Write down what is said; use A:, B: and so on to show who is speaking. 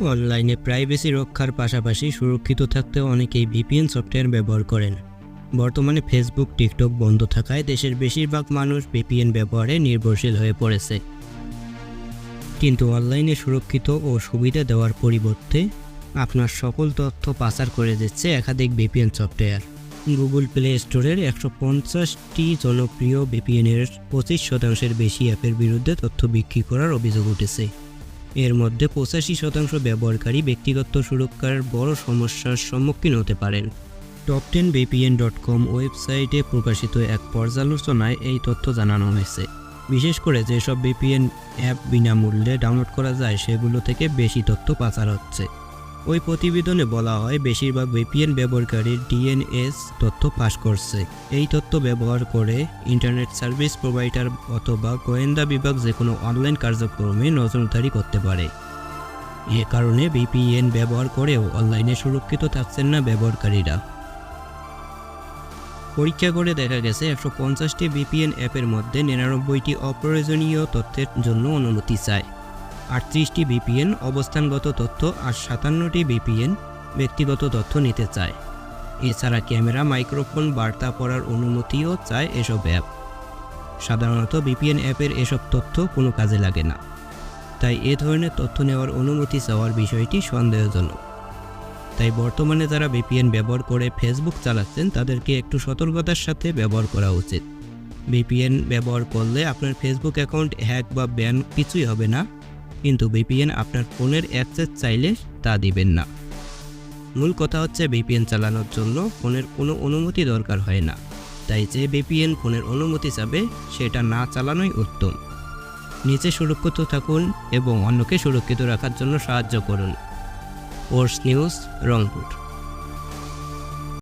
A: অনলাইনে প্রাইভেসি রক্ষার পাশাপাশি সুরক্ষিত থাকতে অনেকেই ভিপিএন সফটওয়্যার ব্যবহার করেন। বর্তমানে ফেসবুক, টিকটক বন্ধ থাকায় দেশের বেশিরভাগ মানুষ ভিপিএন ব্যবহারে নির্ভরশীল হয়ে পড়েছে। কিন্তু অনলাইনে সুরক্ষিত ও সুবিধা দেওয়ার পরিবর্তে আপনার সকল তথ্য পাচার করে দিচ্ছে একাধিক ভিপিএন সফটওয়্যার। গুগল প্লে স্টোরের একশো পঞ্চাশটি জনপ্রিয় ভিপিএনের পঁচিশ শতাংশের বেশি অ্যাপের বিরুদ্ধে তথ্য বিক্রি করার অভিযোগ উঠেছে। এর মধ্যে পঁচাশি শতাংশ ব্যবহারকারী ব্যক্তিগত সুরক্ষার বড় সমস্যার সম্মুখীন হতে পারেন। Top ten VPN dot com ওয়েবসাইটে প্রকাশিত এক পর্যালোচনায় এই তথ্য জানানো হয়েছে। বিশেষ করে যেসব বিপিএন অ্যাপ বিনামূল্যে ডাউনলোড করা যায়, সেগুলো থেকে বেশি তথ্য পাচার হচ্ছে। ওই প্রতিবেদনে বলা হয়, বেশিরভাগ ভিপিএন ব্যবহারকারীর ডিএনএস তথ্য ফাঁস করছে। এই তথ্য ব্যবহার করে ইন্টারনেট সার্ভিস প্রোভাইডার অথবা গোয়েন্দা বিভাগ যে কোনো অনলাইন কার্যক্রমে নজরদারি করতে পারে। এ কারণে ভিপিএন ব্যবহার করেও অনলাইনে সুরক্ষিত থাকছেন না ব্যবহারকারীরা। পরীক্ষা করে দেখা গেছে, একশো পঞ্চাশটি ভিপিএন অ্যাপের মধ্যে নিরানব্বইটি অপ্রয়োজনীয় তথ্যের জন্য অনুমতি চায়। আটত্রিশটি বিপিএন, অবস্থানগত তথ্য আর সাতান্নটি বিপিএন ব্যক্তিগত তথ্য নিতে চায়। এছাড়া ক্যামেরা, মাইক্রোফোন, বার্তা পড়ার অনুমতিও চায় এসব অ্যাপ। সাধারণত বিপিএন অ্যাপের এসব তথ্য কোনো কাজে লাগে না। তাই এ ধরনের তথ্য নেওয়ার অনুমতি চাওয়ার বিষয়টি সন্দেহজনক। তাই বর্তমানে যারা বিপিএন ব্যবহার করে ফেসবুক চালাচ্ছেন, তাদেরকে একটু সতর্কতার সাথে ব্যবহার করা উচিত। ভিপিএন ব্যবহার করলে আপনার ফেসবুক অ্যাকাউন্ট হ্যাক বা ব্যান কিছুই হবে না। কিন্তু ভিপিএন আপনার ফোনের অ্যাক্সেস চাইলে তা দিবেন না। মূল কথা হচ্ছে ভিপিএন চালানোর জন্য ফোনের কোনো অনুমতি দরকার হয় না। তাই যে ভিপিএন ফোনের অনুমতি চাবে, সেটা না চালানোই উত্তম। নিচে সুরক্ষিত থাকুন এবং অন্যকে সুরক্ষিত রাখার জন্য সাহায্য করুন। ওর্স নিউজ, রংপুর।